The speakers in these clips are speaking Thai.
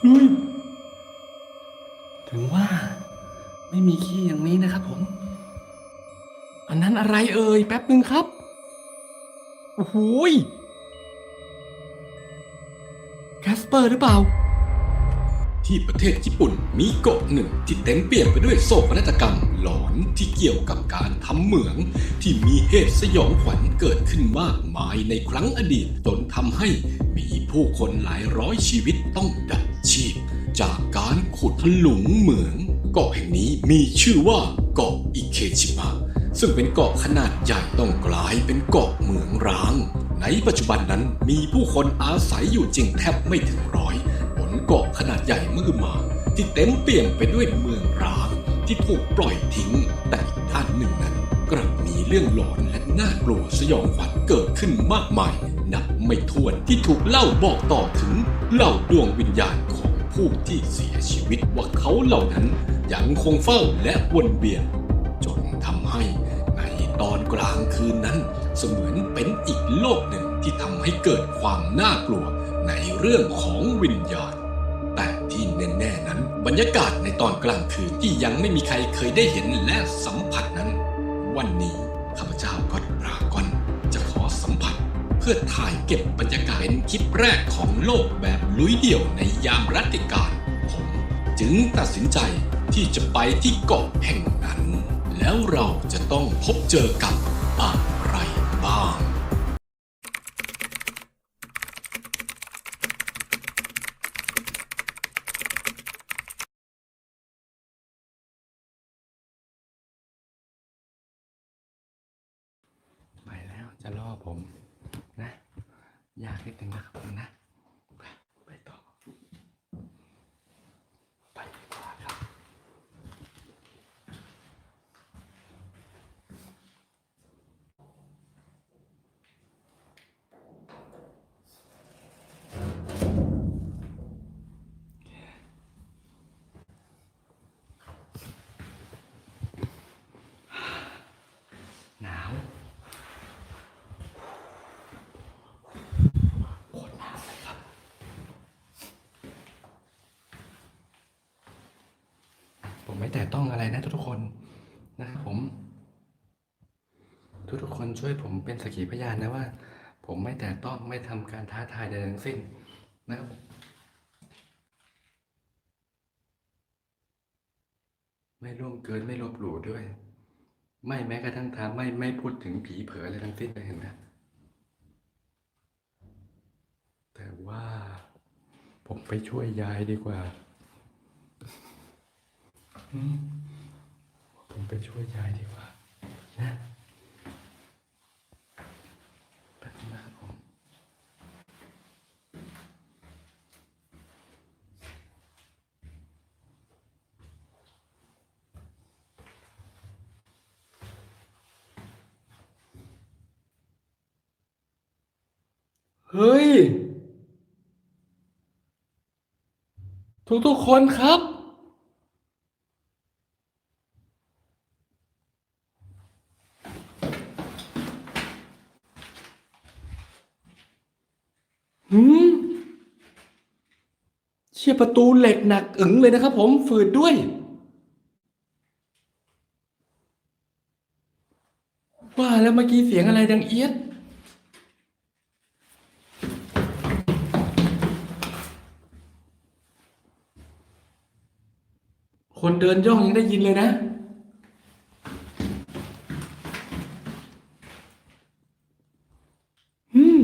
เฮ้ยถึงว่า ไม่มีขี้อย่างนี้นะครับผม อันนั้นอะไรเอ่ยแป๊บหนึ่งครับ โอ้โหยแคสเปอร์หรือเปล่า ที่ประเทศญี่ปุ่นมีเกาะหนึ่งที่เต็มเปี่ยมไปด้วยโศกนาฏกรรมหลอนที่เกี่ยวกับการทำเหมือง ที่มีเหตุสยองขวัญเกิดขึ้นมากมายในครั้งอดีตจนทำให้มีผู้คนหลายร้อยชีวิตต้องดับชีพ จากการขุดถลุงเหมือง เกาะแห่งนี้มีชื่อว่าเกาะอิเคชิมะซึ่งเป็นเกาะขนาดใหญ่ต้องกลายเป็นเกาะเหมืองร้าง ในปัจจุบันนั้นมีผู้คนอาศัยอยู่จริงแทบไม่ถึงร้อย นาะขนาดใหญ่มือมา ที่เต็มเปี่ยมไปด้วยเมืองร้างที่ถูกปล่อยทิ้ง แต่อีกด้านหนึ่งนั้น กลับมีเรื่องหลอนและน่ากลัวสยองขวัญเกิดขึ้นมากมาย นับไม่ถ้วนที่ถูกเล่าบอกต่อถึงเหล่าดวงวิญญาณของผู้ที่เสียชีวิตว่าเขาเหล่านั้นยังคงเฝ้าและวนเวียน จนทำให้ในตอนกลางคืนนั้น เสมือนเป็นอีกโลกหนึ่งที่ทำให้เกิดความน่ากลัวในเรื่องของวิญญาณ แต่ที่แน่ๆนั้น บรรยากาศในตอนกลางคืนที่ยังไม่มีใครเคยได้เห็นและสัมผัสนั้น วันนี้ข้าพเจ้าก็ดรากอนจะขอสัมผัส เพื่อถ่ายเก็บบรรยากาศเป็นคลิปแรกของโลกแบบลุยเดี่ยวในยามรัตติการผมจึงตัดสินใจที่จะไปที่เกาะแห่งนั้น แล้วเราจะต้องพบเจอกับอะไรบ้าง ไปแล้วจะล่อ ผมนะยากนิดนึงนะครับผมนะ ต่ต้องอะไรนะทุกคนนะครับผม ทุกๆคนช่วยผมเป็นสักขีพยานนะว่า ผมไม่แต่ต้องไม่ทำการท้าทายใดทั้งสิ้นนะครับไม่ล่วงเกินไม่ลบหลู่ด้วย ไม่แม้กระทั่งทางไม่ไม่พูดถึงผีเผออะไรทั้งสิ้นเลยเห็นไหมแต่ว่าผมไปช่วยยายดีกว่า ผมไปช่วยยายดีกว่า นะแป๊บนึงนะครับผมเฮ้ย ทุกๆคนครับ หืมเชี่ยประตูเหล็กหนักอึ๋งเลยนะครับผมฝืดด้วย ว่าแล้วเมื่อกี้เสียงอะไรดังเอียดคนเดินย่องยังได้ยินเลยนะ อืม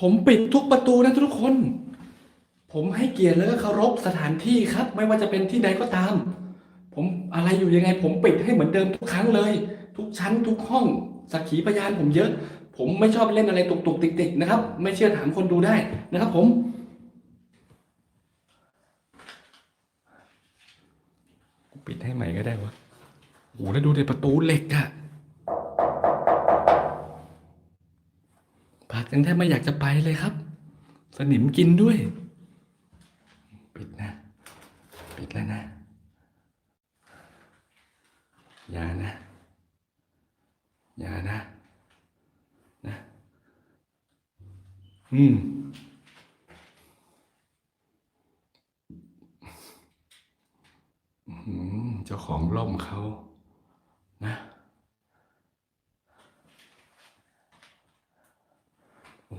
ผมปิดทุกประตูนะทุกคน ผมให้เกียรติแล้วก็เคารพสถานที่ครับ ไม่ว่าจะเป็นที่ใดก็ตาม ผมอะไรอยู่ยังไง ผมปิดให้เหมือนเดิมทุกครั้งเลย ทุกชั้นทุกห้องสักขีพยานผมเยอะ ผมไม่ชอบเล่นอะไรตุกตุกติกติกๆนะครับ ไม่เชื่อถามคนดูได้นะครับ ผม ปิดให้ใหม่ก็ได้วะโอ้แล้วดูในประตูเหล็กอะ พระยังแทบไม่อยากจะไปเลยครับ สนิมกินด้วย ปิดนะ ปิดแล้วนะ อย่านะ อย่านะ นะ อืมเจ้าของล่มเขานะ โอ้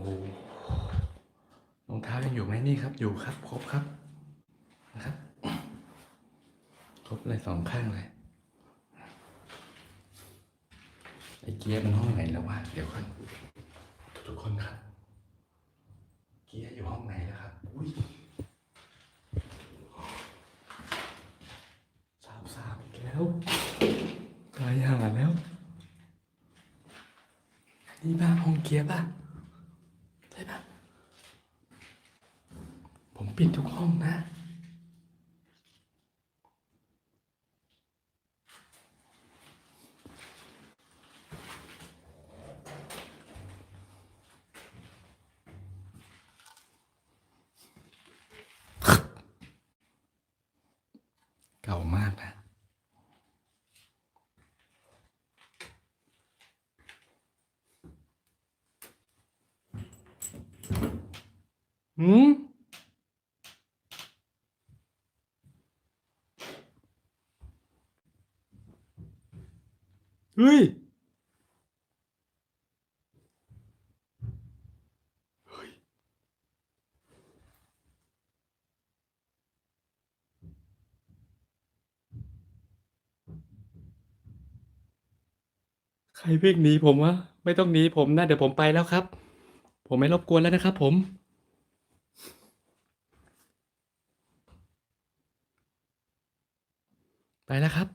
รองเท้ายังอยู่ไหมนี่ครับ อยู่ครับ ครบครับนะครับ ครบเลยสองข้างเลยไอ้เกียร์มันห้องไหนแล้ววะเดี๋ยวก่อนทุกคนครับ เกียร์อยู่ห้องไหนแล้วครับ อุ้ยสามสามอีกแล้วตายห่าแล้ว นี่บ้าห้องเกียร์ป่ะ ใช่ป่ะ ผม ปิดทุกห้องนะเก่ามากนะหืม เฮ้ยเฮ้ยใครวิ่งหนีผมวะไม่ต้องหนีผมนะ เดี๋ยวผมไปแล้วครับ ผมไม่รบกวนแล้วนะครับผม ไปแล้วครับ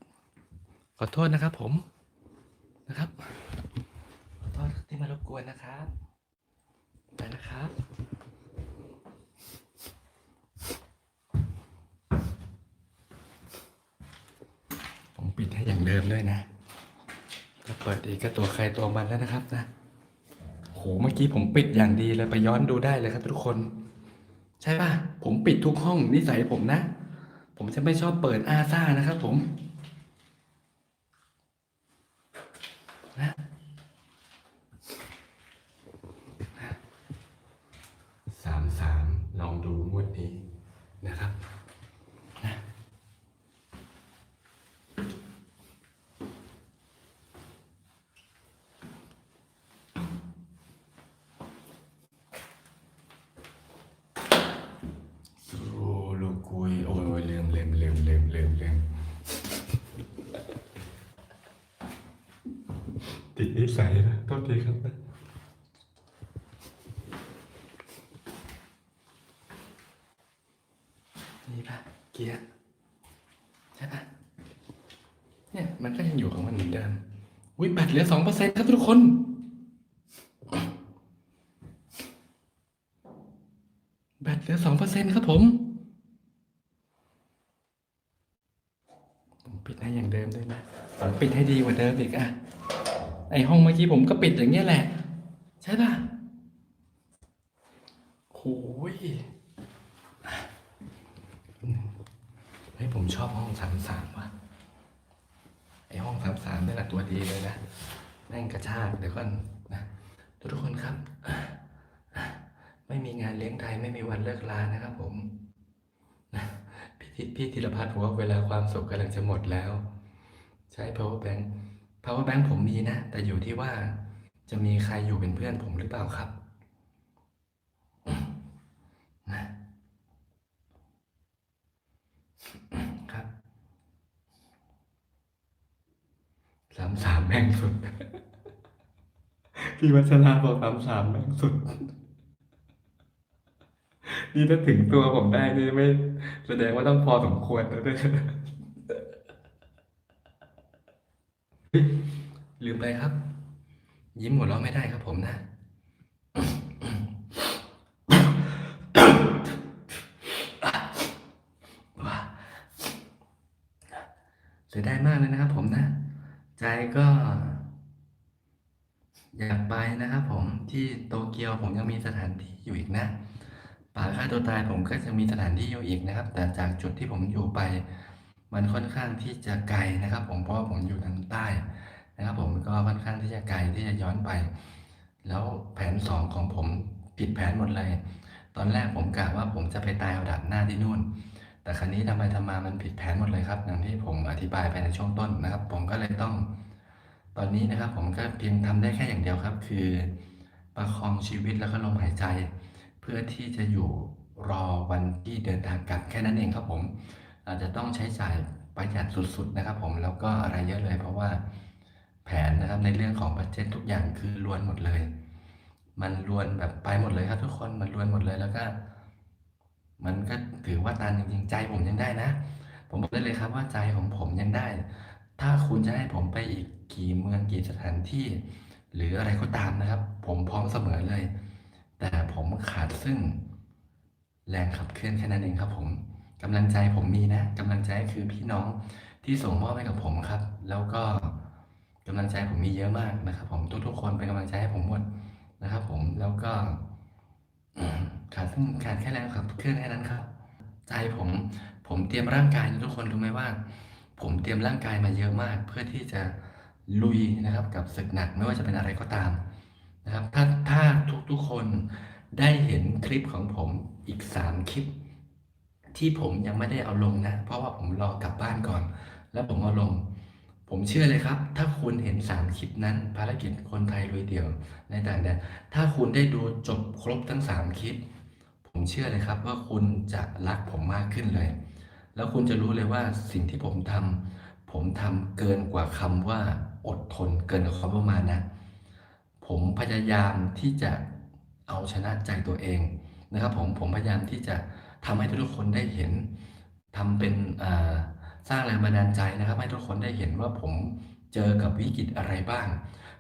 ขอโทษนะครับผม นะครับขอโทษที่มารบกวนนะครับไปนะครับผมปิดให้อย่างเดิมด้วยนะถ้าเปิดอีกก็ตัวใครตัวมันแล้วนะครับนะโหเมื่อกี้ผมปิดอย่างดีเลยไปย้อนดูได้เลยครับ ทุกคน ใช่ป่ะผมปิดทุกห้องนิสัยผมนะ ผมจะไม่ชอบเปิดอาซ่านะครับ ผม ね。 ติดนิสัยนะโทษทีครับนะนี่ปะเกียร์ใช่ปะเนี่ยมันก็ยังอยู่ของมันเหมือนเดิมวิแบตเหลือสองเปอร์เซ็นต์ครับทุกคนแบตเหลือสองเปอร์เซ็นต์ครับผม ผมปิดให้อย่างเดิมด้วยนะผมปิดให้ดีกว่าเดิมอีกอะ ไอห้องเมื่อกี้ผมก็ปิดอย่างเงี้ยแหละ ใช่ป่ะโอ้ยเฮ้ยผมชอบห้องสามสามว่ะไอห้องสามสามนี่แหละตัวดีเลยนะแม่งกระชากเดี๋ยวก่อนนะทุกคนครับ ไม่มีงานเลี้ยงไทยไม่มีวันเลิกลานะครับ ผมนะพี่ธิพี่ธีรพัฒน์บอกว่าเวลาความสุขกำลังจะหมดแล้ว ใช้ power bank power bank ผมมีนะ แต่อยู่ที่ว่าจะมีใครอยู่เป็นเพื่อนผมหรือเปล่าครับนะครับสามสามแม่งสุด พี่วัชราบอกสามสามแม่งสุด นี่ถ้าถึงตัวผมได้นี่ไม่ แสดงว่าต้องพอสมควรแล้วด้วย เลืมไปครับ ยิ้มหัวเราะไม่ได้ครับผมนะว้าเสียดายมากเลยนะครับผมนะ ใจก็ อยากไปนะครับผมที่โตเกียวผมยังมีสถานที่อยู่อีกนะป่าฆ่าตัวตายผมก็จะมีสถานที่อยู่อีกนะครับ แต่จากจุดที่ผมอยู่ไป มันค่อนข้างที่จะไกลนะครับ ผมเพราะว่าผมอยู่ทางใต้ นะครับผมก็ค่อนข้างที่จะไกลที่จะย้อนไป แล้วแผนสองของผมผิดแผนหมดเลย ตอนแรกผมกะว่าผมจะไปตายเอาดับหน้าที่นู่น แต่ครั้นี้ทำไปทำมามันผิดแผนหมดเลยครับอย่างที่ผมอธิบายไปในช่วงต้นนะครับ ผมก็เลยต้อง ตอนนี้นะครับ ผมก็เพียงทำได้แค่อย่างเดียวครับ คือประคองชีวิตแล้วก็ลมหายใจ เพื่อที่จะอยู่รอวันที่เดินทางกลับแค่นั้นเองครับผมอาจจะต้องใช้จ่ายประหยัดสุดๆนะครับ ผมแล้วก็อะไรเยอะเลยเพราะว่า แผนนะครับในเรื่องของบัตเจ็ตทุกอย่างคือล้วนหมดเลย มันล้วนแบบไปหมดเลยครับ ทุกคนมันล้วนหมดเลยแล้วก็ มันก็ถือว่าตันจริงๆใจผมยังได้นะ ผมบอกได้เลยครับว่าใจของผมยังได้ ถ้าคุณจะให้ผมไปอีกกี่เมืองกี่สถานที่ หรืออะไรก็ตามนะครับ ผมพร้อมเสมอเลย แต่ผมขาดซึ่ง แรงขับเคลื่อนแค่นั้นเองครับ ผมกำลังใจผมมีนะกำลังใจคือพี่น้องที่ส่งมอบให้กับผมครับ แล้วก็ กำลังใจผมมีเยอะมากนะครับ ผมทุกๆคนเป็นกำลังใจให้ผมหมดนะครับ ผมแล้วก็ขาดซึ่งขาดแค่แรงขับเคลื่อนแค่นั้นครับ ใจผมผมเตรียมร่างกายทุกคนรู้ไหมว่า ผมเตรียมร่างกายมาเยอะมาก เพื่อที่จะลุยนะครับ กับศึกหนักไม่ว่าจะเป็นอะไรก็ตามนะครับ ถ้าถ้าทุกๆคนได้เห็นคลิปของผมอีกสามคลิป ที่ผมยังไม่ได้เอาลงนะ เพราะว่าผมรอกลับบ้านก่อน แล้วผมเอาลง ผมเชื่อเลยครับ ถ้าคุณเห็นสามคลิปนั้น ภารกิจคนไทยลุยเดี่ยวในต่างแดนถ้าคุณได้ดูจบครบทั้งสามคลิป ผมเชื่อเลยครับว่าคุณจะรักผมมากขึ้นเลย แล้วคุณจะรู้เลยว่าสิ่งที่ผมทำผมทำเกินกว่าคำว่าอดทนเกินกว่าความประมาณนะ ผมพยายามที่จะเอาชนะใจตัวเองนะครับ ผมผมพยายามที่จะทำให้ทุกคนได้เห็นทำเป็นอ่า สร้างแรงบันดาลใจนะครับ ให้ทุกคนได้เห็นว่าผมเจอกับวิกฤตอะไรบ้าง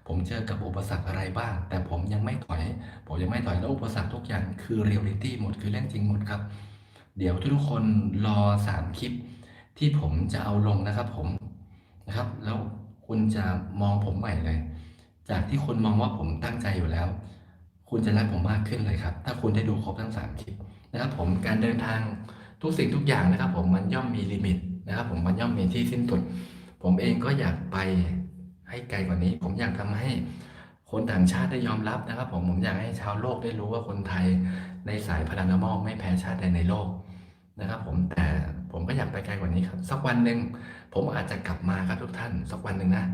ผมเจอกับอุปสรรคอะไรบ้าง แต่ผมยังไม่ถอย ผมยังไม่ถอยแล้วอุปสรรคทุกอย่างคือเรียลลิตี้หมดคือเรื่องจริงหมดครับ เดี๋ยวทุกคนรอสามคลิปที่ผมจะเอาลงนะครับผมนะครับ แล้วคุณจะมองผมใหม่เลย จากที่คุณมองว่าผมตั้งใจอยู่แล้ว คุณจะรักผมมากขึ้นเลยครับ ถ้าคุณได้ดูครบทั้งสามคลิปนะครับผมการเดินทางทุกสิ่งทุกอย่างนะครับผมมันย่อมมีลิมิต นะครับผมมันย่อมมีที่สิ้นสุด ผมเองก็อยากไปให้ไกลกว่านี้ ผมอยากทำให้คนต่างชาติได้ยอมรับนะครับ ผมผมอยากให้ชาวโลกได้รู้ว่าคนไทยในสายพลานามอลไม่แพ้ชาติใดในโลกนะครับ ผมแต่ผมก็อยากไปไกลกว่านี้ครับ สักวันหนึ่งผมอาจจะกลับมาครับทุกท่าน สักวันหนึ่งนะ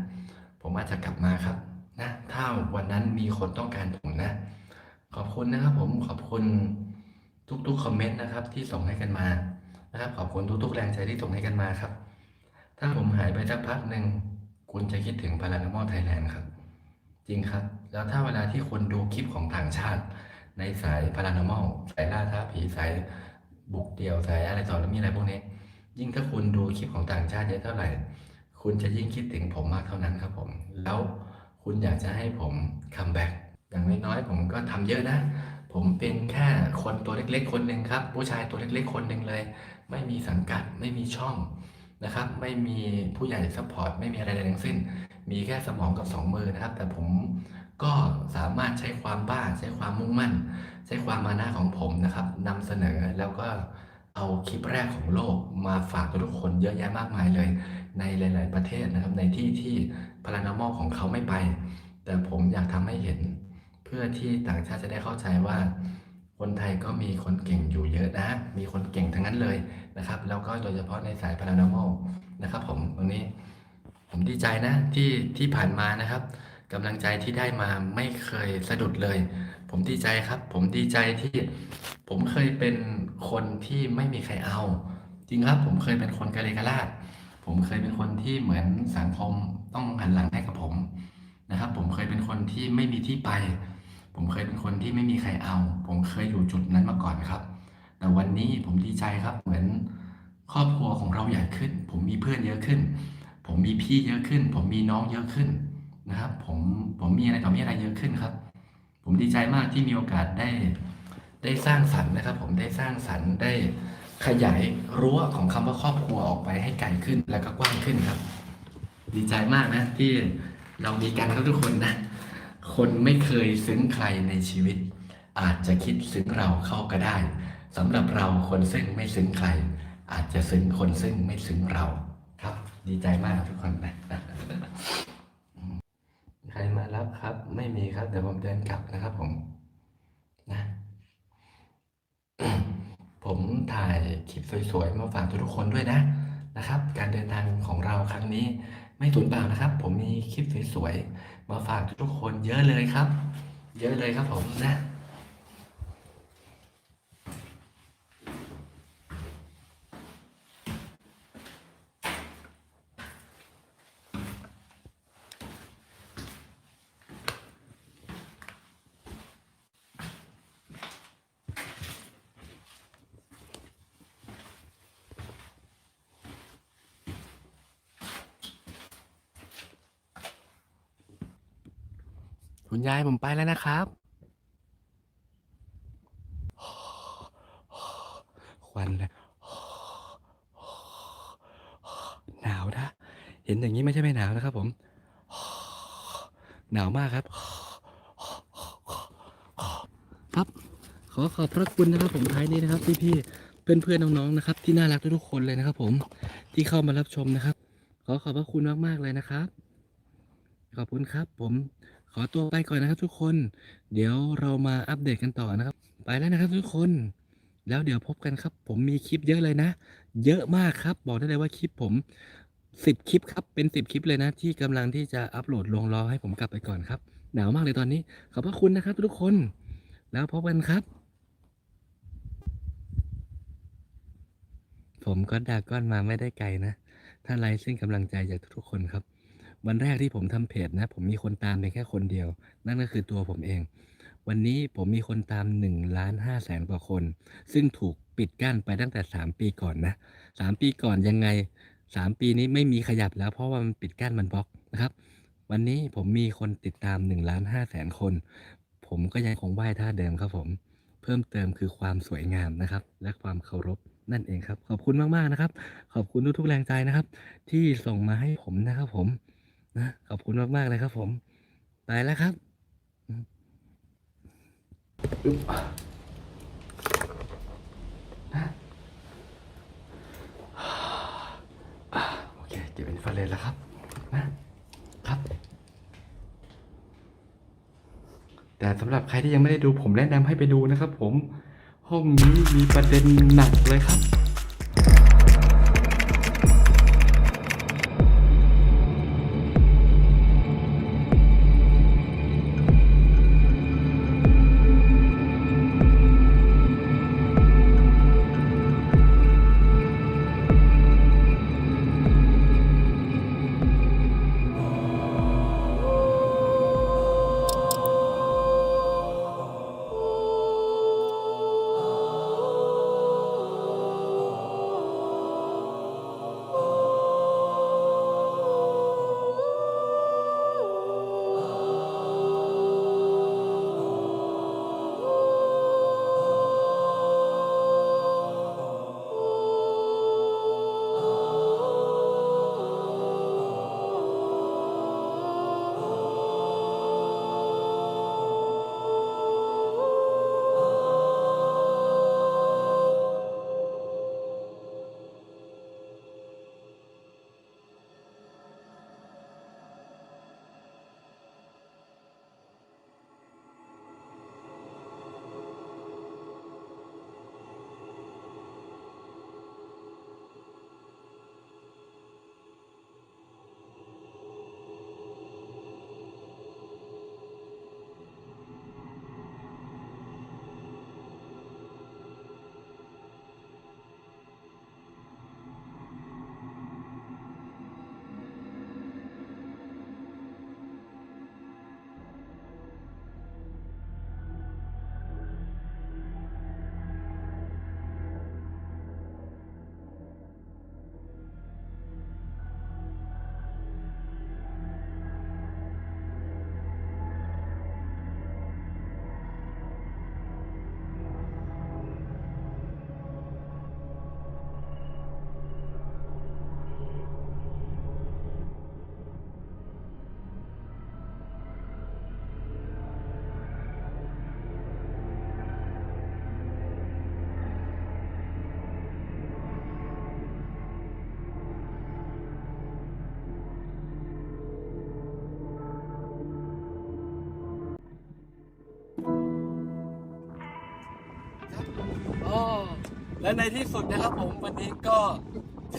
ผมอาจจะกลับมาครับนะถ้าวันนั้นมีคนต้องการผมนะ ขอบคุณนะครับผมขอบคุณทุกๆคอมเมนต์นะครับที่ส่งให้กันมา นะครับขอบคุณทุกๆ แรงใจที่ส่งให้กันมาครับ ถ้าผมหายไปสักพักหนึ่งคุณจะคิดถึงพารานอมอลไทยแลนด์ครับ จริงครับ แล้วถ้าเวลาที่คนดูคลิปของต่างชาติ ในสายพารานอมอลสายล่าท้าผีสายบุกเดี่ยวสายอะไรต่อแล้วมีอะไรพวกนี้ ยิ่งถ้าคุณดูคลิปของต่างชาติเยอะเท่าไหร่ คุณจะยิ่งคิดถึงผมมากเท่านั้นครับผม แล้วคุณอยากจะให้ผมคัมแบ็กอย่างน้อยๆผมก็ทำเยอะนะผมเป็นแค่คนตัวเล็ก ๆ คนหนึ่งครับ ผู้ชายตัวเล็ก ๆ คนหนึ่งเลย ไม่มีสังกัดไม่มีช่องนะครับ ไม่มีผู้ใหญ่ซัพพอร์ตไม่มีอะไรใดทั้งสิ้น มีแค่สมองกับสองมือนะครับ แต่ผมก็สามารถใช้ความบ้าใช้ความมุ่งมั่น ใช้ความมานะของผมนะครับนำเสนอแล้วก็เอาคลิปแรกของโลกมาฝากทุกคนเยอะแยะมากมายเลย ในหลาย ๆ ประเทศนะครับในที่ที่พารานอมอลของเขาไม่ไป แต่ผมอยากทำให้เห็น เพื่อที่ต่างชาติจะได้เข้าใจว่า คนไทยก็มีคนเก่งอยู่เยอะนะ มีคนเก่งทั้งนั้นเลยนะครับ แล้วก็โดยเฉพาะในสายพารานอมอลนะครับผมตรงนี้ ผมดีใจนะที่ที่ผ่านมานะครับกำลังใจที่ได้มาไม่เคยสะดุดเลย ผมดีใจครับ ผมดีใจที่ผมเคยเป็นคนที่ไม่มีใครเอา จริงครับ ผมเคยเป็นคนกะเลกะลาด ผมเคยเป็นคนที่เหมือนสังคมต้องหันหลังให้กับผมนะครับ ผมเคยเป็นคนที่ไม่มีที่ไป ผมเคยเป็นคนที่ไม่มีใครเอา ผมเคยอยู่จุดนั้นมาก่อนครับ แต่วันนี้ผมดีใจครับ เหมือนครอบครัวของเราใหญ่ขึ้น ผมมีเพื่อนเยอะขึ้น ผมมีพี่เยอะขึ้น ผมมีน้องเยอะขึ้นนะครับ ผมผมมีอะไรต่อมีอะไรเยอะขึ้นครับ ผมดีใจมากที่มีโอกาสได้ได้สร้างสรรค์นะครับ ผมได้สร้างสรรค์ได้ขยายรั้วของคำว่าครอบครัวออกไปให้ไกลขึ้นแล้วก็กว้างขึ้นครับ ดีใจมากนะที่เรามีกันครับทุกคนนะ คนไม่เคยซึ้งใครในชีวิต อาจจะคิดซึ้งเราเข้าก็ได้สำหรับเราคนซึ่งไม่ซึ้งใคร อาจจะซึ้งคนซึ่งไม่ซึ้งเราครับ ดีใจมากทุกคนนะใครมารับครับ ไม่มีครับเดี๋ยวผมเดินกลับนะครับผมนะผมถ่ายคลิปสวยๆมาฝากทุกคนด้วยนะนะครับ การเดินทางของเราครั้งนี้ไม่สูญเปล่านะครับ ผมมีคลิปสวยๆ มาฝากทุกคนเยอะเลยครับ เยอะเลยครับผมนะ คุณยายผมไปแล้วนะครับควันเลยหนาวนะ เห็นอย่างนี้ไม่ใช่ไม่หนาวนะครับ ผม หนาวมากครับ ครับ ขอขอบพระคุณนะครับ ผมท้ายนี้นะครับพี่พี่ๆเพื่อนเพื่อนๆน้องๆนะครับ ที่น่ารักทุกๆคนเลยนะครับ ผมที่เข้ามารับชมนะครับ ขอขอบพระคุณมากๆเลยนะครับ ขอบคุณครับ ผม ขอตัวไปก่อนนะครับทุกคน เดี๋ยวเรามาอัปเดตกันต่อนะครับ ไปแล้วนะครับทุกคน แล้วเดี๋ยวพบกันครับ ผมมีคลิปเยอะเลยนะ เยอะมากครับ บอกได้เลยว่าคลิปผมสิบคลิปครับ เป็นสิบคลิปเลยนะ ที่กำลังที่จะอัปโหลดลงรอให้ผมกลับไปก่อนครับ หนาวมากเลยตอนนี้ ขอบพระคุณนะครับทุกคน แล้วพบกันครับ ผมก็ดาก้อนมาไม่ได้ไกลนะ ถ้าไลฟ์ซึ่งกำลังใจจากทุกๆคนครับ วันแรกที่ผมทำเพจนะ ผมมีคนตามเพียงแค่คนเดียว นั่นก็คือตัวผมเอง วันนี้ผมมีคนตาม1ล้าน5แสนกว่าคน ซึ่งถูกปิดกั้นไปตั้งแต่ 3 ปีก่อนนะ3ปีก่อนยังไง 3 ปีนี้ไม่มีขยับแล้วเพราะว่ามันปิดกั้นมันบล็อกนะครับวันนี้ผมมีคนติดตาม1ล้าน5แสนคน ผมก็ยังคงไหว้ท่าเดิมครับผม เพิ่มเติมคือความสวยงามนะครับ และความเคารพนั่นเองครับ ขอบคุณมาก ๆ นะครับ ขอบคุณทุกๆแรงใจนะครับ ที่ส่งมาให้ผมนะครับผม นะขอบคุณมากๆเลยครับผม ไปแล้วครับอึ๊บโอเคเก็บเป็นฟาเรนแล้วครับนะครับ แต่สำหรับใครที่ยังไม่ได้ดูผมแนะนำให้ไปดูนะครับผม ห้องนี้มีประเด็นหนักเลยครับ และในที่สุดนะครับผมวันนี้ก็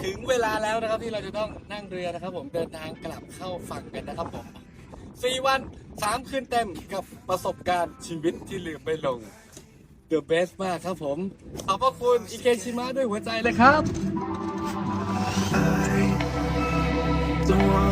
ถึงเวลาแล้วนะครับที่เราจะต้องนั่งเรือนะครับ ผมเดินทางกลับเข้าฝั่งกันนะครับผมสี่วันสามคืนเต็มกับประสบการณ์ชีวิตที่ลืมไม่ลง The best มากครับผม ขอบพระคุณอิเกชิมะด้วยหัวใจเลยครับ Don't wanna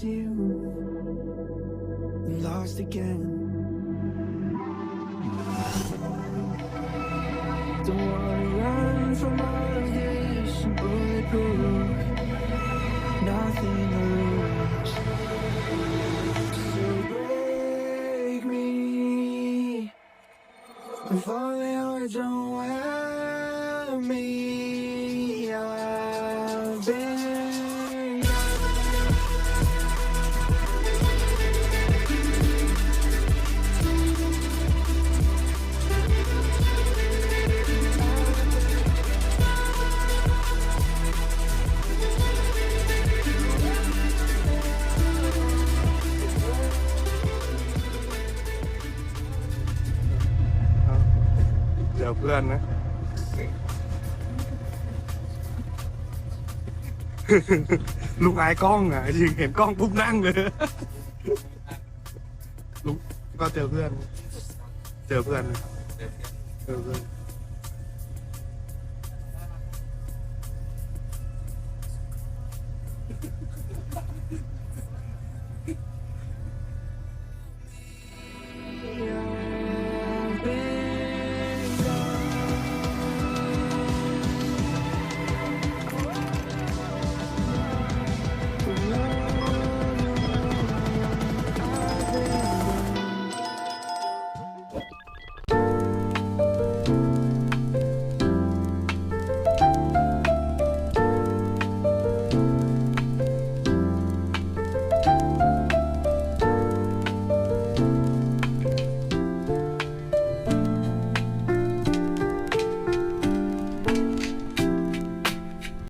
to you. Lost again. Don't wanna run from all of this bulletproof. Nothing to lose. So break me. If only I don't have me, เจอเพื่อนนะลูกอายกล้องอะจริงเห็นกล้องปุ๊บนั่งเลยลูกก็เจอเพื่อน เจอเพื่อนนะเจอเพื่อน